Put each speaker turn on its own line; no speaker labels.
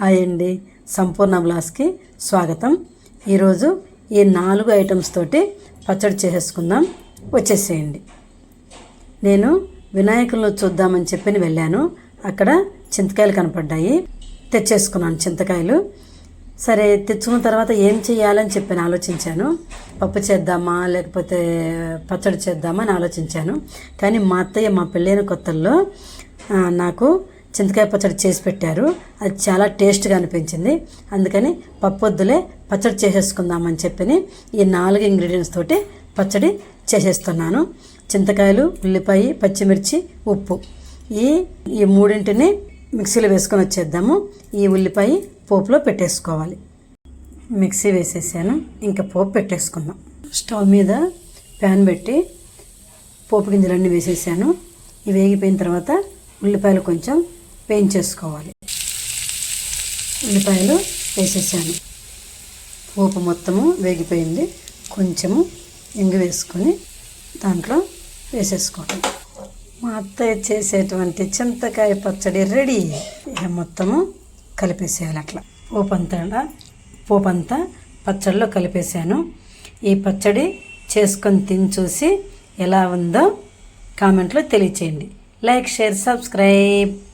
Hi అండి సంపూర్ణ బ్లాస్కి స్వాగతం. ఈరోజు ఈ నాలుగు ఐటమ్స్ తోటి పచ్చడి చేసేసుకుందాం. వచ్చేసేయండి. నేను వినాయకులను చూద్దామని చెప్పి వెళ్ళాను. అక్కడ చింతకాయలు కనపడ్డాయి. తెచ్చేసుకున్నాను చింతకాయలు. సరే తెచ్చుకున్న తర్వాత ఏం చేయాలని చెప్పి ఆలోచించాను. పప్పు చేద్దామా లేకపోతే పచ్చడి చేద్దామా అని ఆలోచించాను. కానీ మా అత్తయ్య మా పెళ్ళైన కొత్తల్లో నాకు చింతకాయ పచ్చడి చేసి పెట్టారు. అది చాలా టేస్ట్గా అనిపించింది. అందుకని పప్పు వద్దులే పచ్చడి చేసేసుకుందామని చెప్పి ఈ నాలుగు ఇంగ్రీడియంట్స్ తోటి పచ్చడి చేసేస్తున్నాను. చింతకాయలు ఉల్లిపాయ పచ్చిమిర్చి ఉప్పు. ఈ ఈ మూడింటిని మిక్సీలో వేసుకొని వచ్చేద్దాము. ఈ ఉల్లిపాయ పోపులో పెట్టేసుకోవాలి. మిక్సీ వేసేసాను. ఇంకా పోపు పెట్టేసుకుందాం. స్టవ్ మీద ప్యాన్ పెట్టి పోపు గింజలన్నీ వేసేసాను. ఇవి వేగిపోయిన తర్వాత ఉల్లిపాయలు కొంచెం వేయించేసుకోవాలి. ఉల్లిపాయలు వేసేసాను. పోపు మొత్తము వేగిపోయింది. కొంచెము ఇంగు వేసుకొని దాంట్లో వేసేసుకోవటం. మా అత్తయ్య చేసేటువంటి చింతకాయ పచ్చడి రెడీ. ఇక మొత్తము కలిపేసేయాలి అట్లా. పోపు అంతా పోపు అంతా పచ్చడిలో కలిపేసాను ఈ పచ్చడి చేసుకొని తిని చూసి ఎలా ఉందో కామెంట్లో తెలియచేయండి. Like share subscribe.